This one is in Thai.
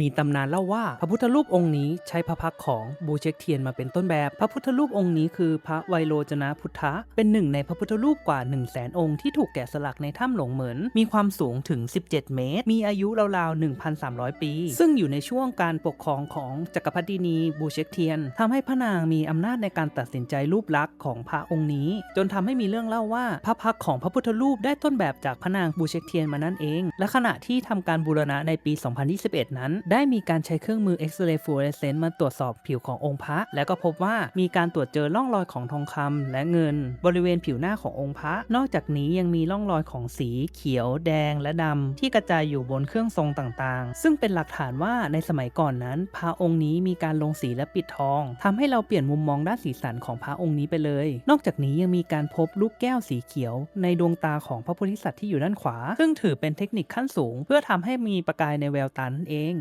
มีตำนานเล่าว่าพระพุทธรูปองค์นี้ใช้พระพักของบูเช็คเทียนมาเป็นต้นแบบ พระพุทธรูปองค์นี้คือพระไวโรจนะพุทธะ เป็นหนึ่งในพระพุทธรูปกว่า 1 0 0 0 0แสนองค์ที่ถูกแกะสลักในถ้ำหลงเหมือนมีความสูงถึง 17 เมตร มีอายุราวๆ 1,300 ปี ซึ่งอยู่ในช่วงการปกครองของจักรพรรดินีบูเช็คเทียนทำให้พระนางมีอำนาจในการตัดสินใจรูปลักษณ์ของพระองค์นี้ จนทำให้มีเรื่องเล่าว่า พระพักของพระพุทธรูปได้ต้นแบบจากพระนางบูเช็คเทียนมานั่นเอง และขณะที่ทำการบูรณะในปี 2021 นั้นได้มีการใช้เครื่องมือเอ็กซเรย์ฟลูออเรสเซนต์มาตรวจสอบผิวขององค์พระ และก็พบว่ามีการตรวจเจอร่องรอยของทองคำและเงิน บริเวณผิวหน้าขององค์พระ นอกจากนี้ยังมีร่องรอยของสีเขียว แดงและดำที่กระจายอยู่บนเครื่องทรงต่างๆ ซึ่งเป็นหลักฐานว่าในสมัยก่อนนั้น พระองค์นี้มีการลงสีและปิดทองทำให้เราเปลี่ยนมุมมองด้านสีสันของพระองค์นี้ไปเลย นอกจากนี้ยังมีการพบลูกแก้วสีเขียว ในดวงตาของพระโพธิสัตว์ที่อยู่ด้านขวา ซึ่งถือเป็นเทคนิคขั้นสูง เพื่อทำให้มีประกายในแววตานั่นเอง